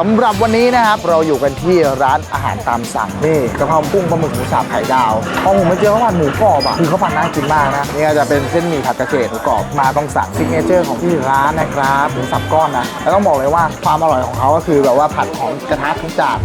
สำหรับวันนี้นะครับเราอยู่กันที่ร้านอาหารตามสั่งนี่กระเพรากุ้งปลาหมึกหมูสับไข่ดาวพอผมมาเจอข้าวผัดหมูกรอบอะคือข้าวผัดน่ากินมากนะนี่ก็จะเป็นเส้นหมี่ผัดกระเฉดหมูกรอบมาต้องสั่งซิกเนเจอร์ของที่ร้านนะครับหมูสับก้อนนะแล้วต้องบอกเลยว่าความอร่อยของเขาก็คือแบบว่าผัดของกระทะทุกจาน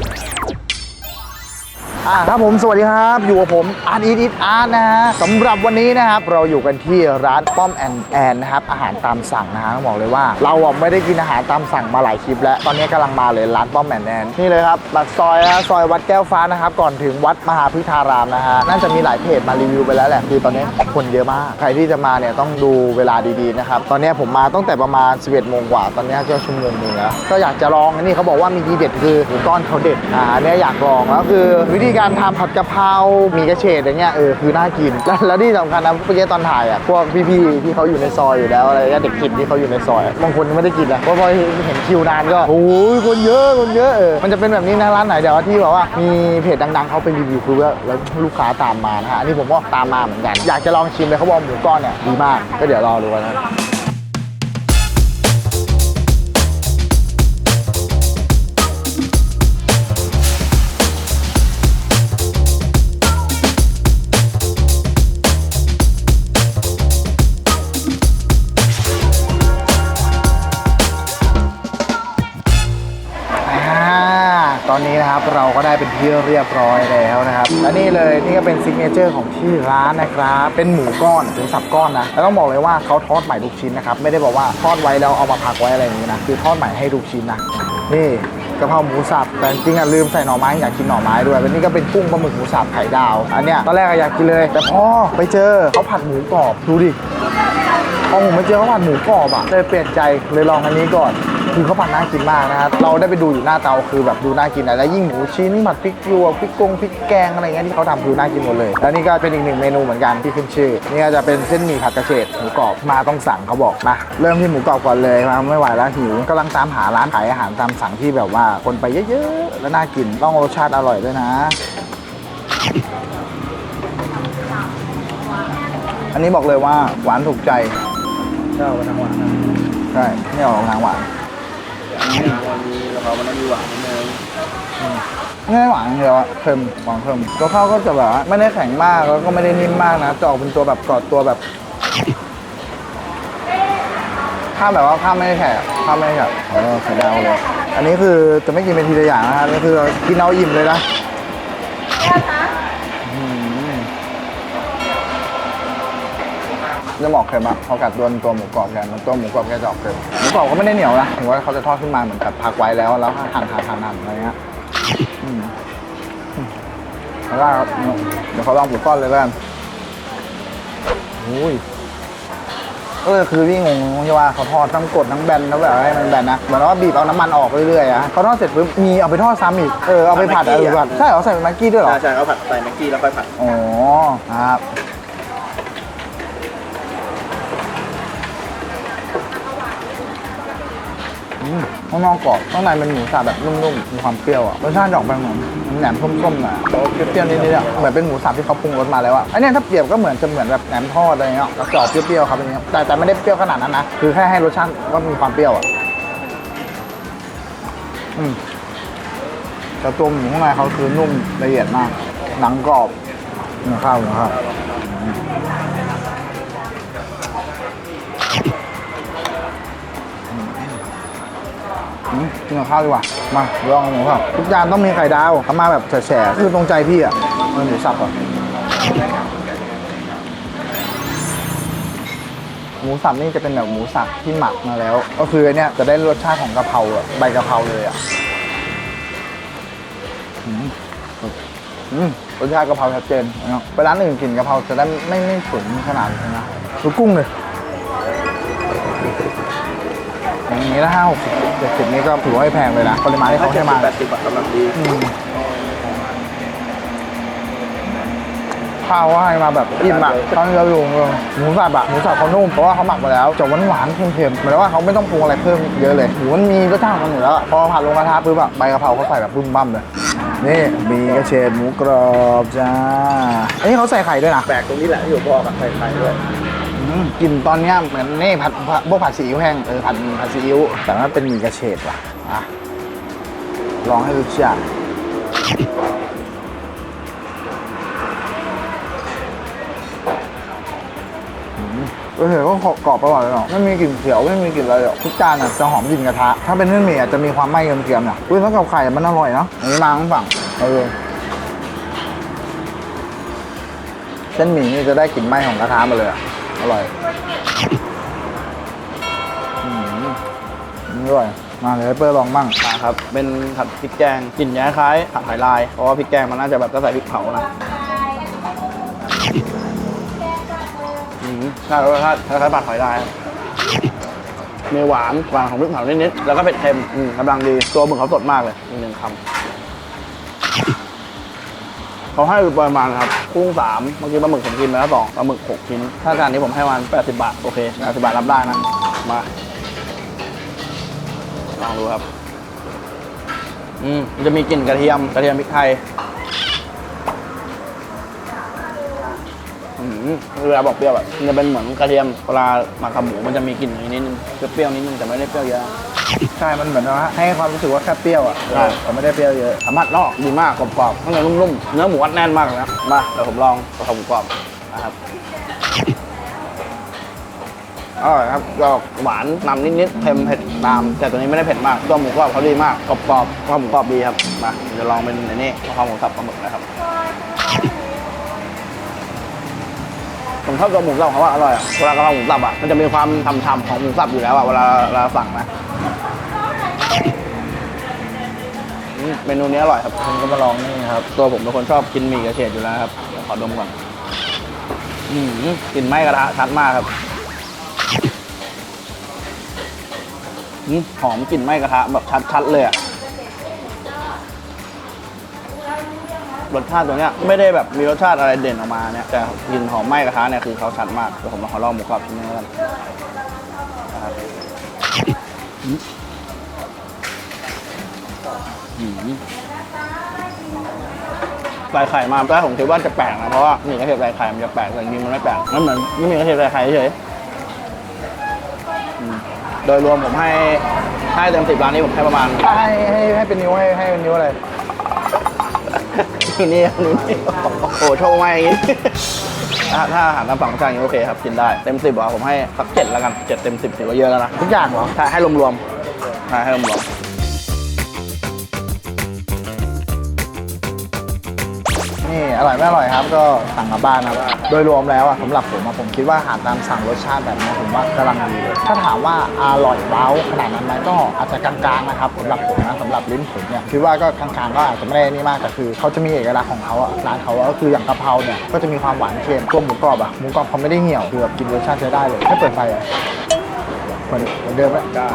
ครับผมสวัสดีครับ อยู่กับผมอาร์ตอีทอิทอาร์ตนะฮะสำหรับวันนี้นะครับเราอยู่กันที่ร้านป้อมแอนแอนนะครับอาหารตามสั่งนะฮะต้องบอกเลยว่า เราอะไม่ได้กินอาหารตามสั่งมาหลายคลิปแล้วตอนนี้กำลังมาเลยร้านป้อมแอนแอนนี่เลยครับบักซอยนะซอยวัดแก้วฟ้านะครับก่อนถึงวัดมหาพฤทธารามนะฮะน่าจะมีหลายเพจมารีวิวไปแล้วแหละคือตอนนี้คนเยอะมากใครที่จะมาเนี่ยต้องดูเวลาดีๆนะครับตอนนี้ผมมาตั้งแต่ประมาณ 11โมงกว่า ตอนนี้ก็ชั่วโมงหนึงแล้วก็อยากจะลองอันนี้เขาบอกว่ามีทีเด็ดคือหมูก้อนเขาเด็ดอ่าอันนี้อยากลองแล้วคือวิธีีการทำผัดกะเพรา มีกระเฉดอย่างเงี้ยเออคือน่ากิน แล้วแล้วที่สำคัญนะเมื่อกี้ตอนถ่ายอะพวกพี่ๆที่เขาอยู่ในซอยอยู่แล้วอะไรเงี้ยเด็กขิดที่เขาอยู่ในซอยบางคนยังไม่ได้กินเลยเพราะพอเห็นคิวนานก็โอ้ยคนเยอะคนเยอะเออมันจะเป็นแบบนี้นะร้านไหนเดี๋ยวที่แบบว่ามีเพจดังๆเขาไปรีวิวคือว่าแล้วลูกค้าตามมานะฮะอันนี้ผมก็ตามมาเหมือนกัน อยากจะลองชิมเลยเขาบอกหมูก้อนเนี่ยดีมากก็เดี๋ยวรอดูกันนะ ที่เรียบร้อยแล้วนะครับและนี่เลยนี่ก็เป็นซิกเนเจอร์ของที่ร้านนะครับเป็นหมูก้อนถึงสับก้อนนะแล้วต้องบอกเลยว่าเขาทอดใหม่ทุกชิ้นนะครับไม่ได้บอกว่าทอดไว้แล้วเอามาพักไว้อะไรอย่างนี้นะคือทอดใหม่ให้ทุกชิ้นนะนี่กะเพราหมูสับแต่จริงอะลืมใส่หน่อไม้อยากกินหน่อไม้ด้วยแล้วนี่ก็เป็นกุ้งปลาหมึกหมูสับไข่ดาวอันเนี้ยตอนแรกอะอยากกินเลย แต่พอไปเจอเขาผัดหมูกรอบดูดิพอผมมาเจอเขาผัดหมูกรอบอะเลยเปลี่ยนใจเลยลองอันนี้ก่อน คือข้าวผัดน่ากินมากนะครับเราได้ไปดูอยู่หน้าเตาคือแบบดูน่ากินอะแล้วยิ่งหมูชิ้นผัดพริกหยวกพริกกงพริกแกงอะไรเงี้ยที่เขาทำคือน่ากินหมดเลยแล้วนี่ก็เป็นอีกหนึ่งเมนูเหมือนกันที่ขึ้นชื่อนี่ก็จะเป็นเส้นหมี่ผัดกระเฉดหมูกรอบมาต้องสั่งเขาบอกมาเริ่มที่หมูกรอบก่อนเลยมาไม่ไหวแล้วหิวกำลังตามหาร้านขายอาหารตามสั่งที่แบบว่าคนไปเยอะๆแล้วน่ากินต้องรสชาติอร่อยด้วยนะอันนี้บอกเลยว่าหวานถูกใจเจ้าทางหวานนะใช่ไม่ออกทางหวาน อันนี้วันนี้กะเพรามันต้องมีหวานนิดนึงไม่ได้หวานอย่างเดียวอะเค็มหวานเค็มตัวข้าวก็จะแบบว่าไม่ได้แข็งมากแล้วก็ไม่ได้นิ่มมากนะจะออกเป็นตัวแบบกรอบตัวแบบข้าวแบบว่าข้าวไม่ได้แข็งข้าวไม่ได้แข็งเออไข่ดาวเลย อันนี้คือจะไม่กินเป็นทีละอย่างนะครับนี่คือกินเอาอิ่มเลยนะ จะหมอกเค็มอะพอกัดตัวตัวหมูกรอบแกมันตัวหมูกรอบแกจะออกเค็มหมูกรอบก็ไม่ได้เหนียวนะถึงว่าเขาจะทอดขึ้นมาเหมือนกับพักไว้แล้วแล้วหั่นหั่นหั่นหั่นอะไรเงี้ยอืมแล้วก็เดี๋ยวเขาลองหมูก้อนเลยแล้วกันอุ้ยเออคือพี่งงที่ว่าเขาทอดทั้งกดทั้งแบนแล้วแบบให้มันแบนนะเหมือนว่าบีบเอาน้ำมันออกเรื่อยๆอะเขาทอดเสร็จปุ๊บมีเอาไปทอดซ้ำอีกเออเอาไปผัดอะไรผัดใช่เหรอใส่เป็นแม็กกี้ด้วยเหรอใช่ใช่เขาผัดใส่แม็กกี้แล้วค่อยผัดอ๋อครับ อืมข้างนอกกรอบข้างในเป็นหมูสับแบบนุ่มๆ มีความเปรี้ยวอะ รสชาติออกไปเหมือนแหนมส้มๆหน่อยเปรี้ยวๆนิดๆอะ เหมือนเป็นหมูสับที่เขาปรุงรสมาแล้วอะ อันเนี้ยถ้าเปรียบก็เหมือนจะเหมือนแบบแหนมทอดอะไรเงี้ยแล้วจออกเปรี้ยวๆครับอันนี้แต่แต่ไม่ได้เปรี้ยวขนาดนั้นนะ คือแค่ให้รสชาติว่ามีความเปรี้ยวอะ อืมแต่ตัวหมูข้างในเขาคือนุ่มละเอียดมาก หนังกรอบเนื้อข้าวเนื้อข้าว อืมกินกับข้าวดีกว่า มาลองหมูครับทุกจานต้องมีไข่ดาวทำมาแบบแฉะๆคือตรงใจพี่อะมันหมูสับอะหมูสับนี่จะเป็นแบบหมูสับที่หมักมาแล้ว ก็คืออันเนี้ยจะได้รสชาติของกะเพราอะใบกะเพราเลยอะอืมอืมรสชาติกะเพราชัดเจนนะครับไปร้านอื่นกินกะเพราจะได้ไม่ไม่ฉุนขนาดนี้นะดูกุ้งเลย อย่างนี้ละห้าหกสิบเจ็ดสิบนี่ก็ถือว่าไม่แพงเลยนะปริมาณที่เขาให้มาแปดสิบบาทกำลังดีอืมข้าวก็ให้มาแบบอิ่มอะตอนที่เราอยู่เมืองหมูสับอะหมูสับเขานุ่มเพราะว่าเขาหมักมาแล้วจะหวานหวานๆเค็มๆเหมือนว่าเขาไม่ต้องปรุงอะไรเพิ่มเยอะเลยหมูมันมีรสชาติของมันอยู่แล้วอะพอผัดลงกระทะปุ๊บอะใบกะเพราเขาใส่แบบบึ้มบั้มเลยนี่มีกระเฉดหมูกรอบจ้าอันนี้เขาใส่ไข่ด้วยนะแปลกตรงนี้แหละที่ผมบอกกับไข่ไข่ด้วยอืม กลิ่นตอนเนี้ยเหมือนนี่ผัดผัดพวกผัดซีอิ๊วแห้งเออผัดผัดซีอิ๊วแต่ว่าเป็นหมี่กระเฉดว่ะอะลองให้รู้จักอืมเออก็กรอบไปหมดเลยเนาะไม่มีกลิ่นเขียวไม่มีกลิ่นอะไรหรอกทุกจานอะจะหอมกลิ่นกระทะ ถ้าเป็นเส้นหมี่อะจะมีความไหม้เกรียมๆเนี่ยอุ้ยแล้วกับไข่มันอร่อยเนาะอันนี้มาทั้งฝั่งเออเส้นหมี่นี่จะได้กลิ่นไหม้ของกระทะมาเลยอะ อร่อยอืมอร่อยมาเลยให้เปิ้ลลองบ้างมาครับ เป็นผัดพริกแกงกลิ่นยาคล้ายผัดหอยลาย เพราะว่าพริกแกงมันน่าจะแบบต้องใส่พริกเผานะอืมใช่รสชาติคล้ายๆผัดหอยลายครับมีหวานหวานของพริกเผานิดๆแล้วก็เผ็ดเค็มอืมกำลังดีตัวหมึกเขาสดมากเลยอีกหนึ่งคำ เขาให้ปริมาณครับกุ้งสามเมื่อกี้ปลาหมึกผมกินไปแล้วสองปลาหมึกหกชิ้น ถ้าจานนี้ผมให้วันแปดสิบบาท โอเคแปดสิบบาทรับได้นะ มาลองดูครับ อืมจะมีกลิ่นกระเทียมกระเทียมพริกไทยอืมเวลาบอกเปรี้ยวแบบมันจะเป็นเหมือนกระเทียมเวลาหมักกับหมูมันจะมีกลิ่นนิดนึงจะเปรี้ยวนิดนึงแต่ไม่ได้เปรี้ยวเยอะ ใช่ มันเหมือนว่าให้ความรู้สึกว่าแค่เปรี้ยวอะใช่ แต่ไม่ได้เปรี้ยวเยอะสามารถนอกดีมากกรอบๆข้างในนุ่มๆ เนื้อหมูอัดแน่นมากเลยนะมาเดี๋ยวผมลองกะเพราหมูกรอบนะครับอร่อยครับก็หวานนำนิดๆเค็มเผ็ดตาม แต่ตัวนี้ไม่ได้เผ็ดมาก ตัวหมูกรอบเขาดีมากกรอบๆกะเพราหมูกรอบดีครับ มาเดี๋ยวลองเป็นอันนี้กะเพราหมูสับปลาหมึกนะครับ ผมชอบตัวหมูสับเขาว่าอร่อยอะเวลากะเพราหมูสับอะมันจะมีความฉ่ำๆของหมูสับอยู่แล้วอะเวลาเวลาสั่งนะ อืมเมนูนี้อร่อยครับคุณก็มาลองนี่ครับ ตัวผมเป็นคนชอบกินหมี่กระเฉดอยู่แล้วครับเดี๋ยวขอดมก่อนอืมกลิ่นไหม้กระทะชัดมากครับอืมหอมกลิ่นไหม้กระทะแบบชัดๆเลยอะรสชาติตัวเนี้ยไม่ได้แบบมีรสชาติอะไรเด่นออกมาเนี่ยแต่กลิ่นหอมไหม้กระทะเนี่ยคือเขาชัดมากเดี๋ยวผมมาขอลองหมูกรอบชิ้นนี้กัน อืมอืมใส่ไข่มาตอนแรกผมคิดว่าจะแปลกนะเพราะว่าหมี่กระเทียมใส่ไข่มันจะแปลกแต่จริงๆมันไม่แปลกมันเหมือนไม่มีกระเทียมใส่ไข่เฉยๆอืมโดยรวมผมให้ให้เต็มสิบร้านนี้ผมให้ประมาณให้ให้ให้เป็นนิ้วให้ให้เป็นนิ้วอะไรนี่นี่นี่โอ้โหโชว์มาอย่างงี้ ถ้าถ้าอาหารตามสั่งรสชาติอย่างนี้โอเคครับกินได้เต็มสิบอะผมให้สักเจ็ดแล้วกันเจ็ดเต็มสิบถือว่าเยอะแล้วนะทุกอย่างเหรอใช่ให้รวมๆใช่ให้รวม นี่อร่อยไม่อร่อยครับ ก็สั่งกลับบ้านนะโดยรวมแล้วอะสำหรับผมอะผมคิดว่าอาหารตามสั่งรสชาติแบบนี้ผมว่ากำลังดีเลยถ้าถามว่าอร่อยว้าวขนาดนั้นไหมก็อาจจะกลางๆนะครับสำหรับผมนะสำหรับลิ้นผมเนี่ยคิดว่าก็กลางๆก็อาจจะไม่ได้นี่มากแต่คือเขาจะมีเอกลักษณ์ของเขาอะร้านเขาอะก็คืออย่างกะเพราเนี่ยก็จะมีความหวานเค็มตัวหมูกรอบอะหมูกรอบเขาไม่ได้เหี่ยวคือแบบกินรสชาติใช้ได้เลยไม่เปิดไฟอะ เหมือนเหมือนเดิมไหมๆได้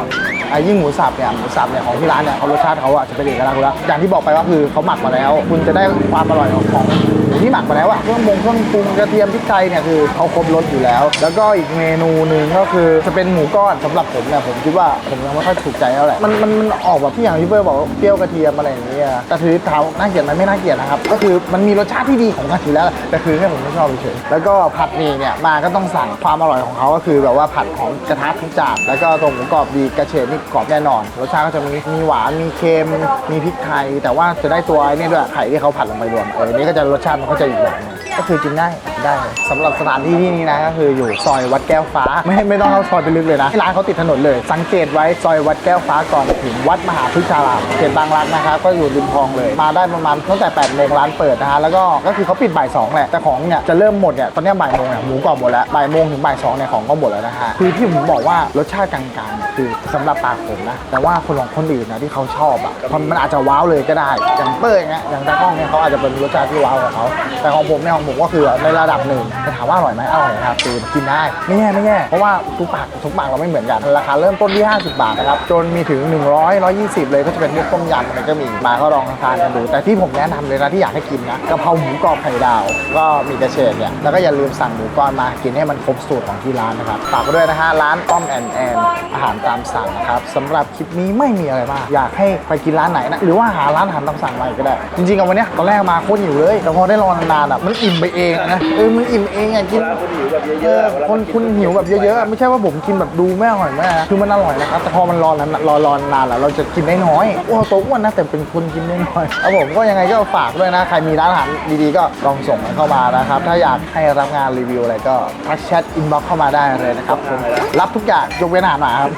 ไอ้ยิ่งหมูสับเนี่ยหมูสับเนี่ยของที่ร้านเนี่ยเขารสชาติเขาอะจะเป็นเอกลักษณ์อยู่แล้วอย่างที่บอกไปว่าคือเขาหมักมาแล้ว คุณจะได้ความอร่อยของของหมูที่หมักมาแล้วอะเครื่องปรุงเครื่องปรุงกระเทียมพริกไทยเนี่ยคือเขาครบรสอยู่แล้ว แล้วก็อีกเมนูหนึ่งก็คือจะเป็นหมูก้อนสำหรับผมเนี่ยผมคิดว่าผมยังไม่ค่อยถูกใจเท่าไหร่มันมันมันออกแบบที่อย่างที่เบอร์บอกว่าเปรี้ยวกระเทียมอะไรอย่างเงี้ยแต่ถือเท้าน่าเกลียดไหมไม่น่าเกลียดนะครับก็คือมันมีรสชาติที่ดีของกันอยู่แล้วแต่คือแค่ผมไม่ชอบเฉยๆแล้วก็ผัดหมี่เนี่ยมาก็ต้องสั่งความอร่อยของเขาก็คือแบบว่าผัดของกระทะทุกจานแล้วก็ตรงหมูกรอบดีกระเฉดนี่กรอบแน่นอน รสชาติก็จะมีมีหวานมีเค็มมีพริกไทย แต่ว่าจะได้ตัวไอ้นี่ด้วยไข่ที่เขาผัดลงไปรวมเออนี่ก็จะรสชาติมันก็จะอีกแบบนึงก็คือกินได้ ได้เลยสำหรับสถานที่ที่นี่นะก็คืออยู่ซอยวัดแก้วฟ้า ไม่ไม่ต้องเข้าซอยไปลึกเลยนะร้านเขาติดถนนเลย สังเกตไว้ซอยวัดแก้วฟ้าก่อนถึงวัดมหาพฤกษารามเขตบางรักนะครับก็อยู่ริมคลองเลย มาได้ประมาณตั้งแต่8โมงร้านเปิดนะฮะแล้วก็ก็คือเขาปิดบ่ายสองแหละแต่ของเนี่ยจะเริ่มหมดเนี่ยตอนนี้บ่ายโมงเนี่ยหมูกรอบหมดแล้วบ่ายโมงถึงบ่ายสองเนี่ยของก็หมดแล้วนะฮะคือที่ผมบอกว่ารสชาติกลางๆเนี่ยคือสำหรับปากผมนะแต่ว่าคนของคนอื่นนะที่เขาชอบอะมันอาจจะว้าวเลยก็ได้อย่างเป้ยเนี่ยอย่างตากล้องเนี่ยเขาอาจจะเป็นรสชาติที่ว้าวของเขาแต่ของผมเนี่ยของผมก็คือในระดับหนึ่งแต่ถามว่าอร่อยไหมอร่อยครับคือกินได้ไม่แย่ไม่แย่เพราะว่าทุกปากทุกปากเราไม่เหมือนกัน ราคาเริ่มต้นที่ 50 บาทนะครับจนมีถึง 100 120 เลยก็จะเป็นพวกต้มยำอะไรก็มีมาก็ลองทานกันดู แต่ที่ผมแนะนำเลยนะที่อยากให้กินนะกะเพราหมูกรอบไข่ดาว ก็มีกระเฉดเนี่ยแล้วก็อย่าลืมสั่งหมูก้อนมากินให้มันครบสูตรของที่ร้านนะครับฝากไว้ด้วยนะฮะร้านป้อมแอนแอนอาหารตามสั่งนะครับสำหรับคลิปนี้ไม่มีอะไรมากอยากให้ไปกินร้านไหนนะหรือว่าหาร้านอาหารตามสั่งมาอีกก็ได้ จริงๆกับวันเนี้ตอนแรกมาโคตรหิวเลยแต่พอได้รอนานๆอะมันอิ่มไปเองนะเออมึงอิ่มเองอะกิน เวลาคุณหิวแบบเยเออะอๆเวลาคนคุณหิวแบบเยอะๆ ไม่ใช่ว่าผมกินแบบดูไม่อร่อยมากคือมันอร่อยนะครับ แต่พอมันรอนานรอรอนนานแล้วเราจะกินได้น้อยโอ้โตวอ้วนนะแต่เป็นคนกินได้น้อยครับผมก็ยังไงก็ฝากด้วยนะ ใครมีร้านอาหารดีๆ ก็ลองส่งเข้ามานะครับ ถ้าอยากให้รับงานรีวิวอะไรก็ทักแชทอินบ็อกเข้ามาได้เลยนะครับผมรับทุกอย่างยกเว้นอาหารหมาครับ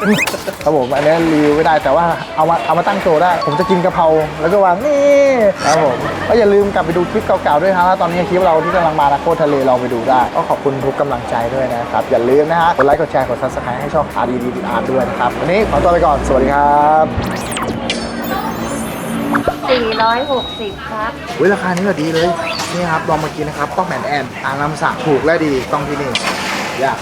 ครับผมอันนี้รีวิวไม่ได้แต่ว่าเอามาเอามาตั้งโชว์ได้ ผมจะกินกะเพราแล้วก็วางนี่ครับผมก็อย่าลืมกลับไปดูคลิปเก่าๆด้วยนะแล้วตอนนี้คลิปเราที่กำลังมานะโคตรทะเลลองไปดูได้ ก็ขอบคุณทุกกำลังใจด้วยนะครับ อย่าลืมนะฮะกดไลค์กดแชร์กดซับสไครต์ให้ช่องอาร์ดีดีอาร์ด้วยนะครับวันนี้ขอตัวไปก่อนสวัสดีครับ460 ครับเว้ยราคานี้ก็ดีเลยนี่ครับลองมากินนะครับต้องแมนแอนอ่างน้ำสั่งถูกและดีต้องที่นี่อยาก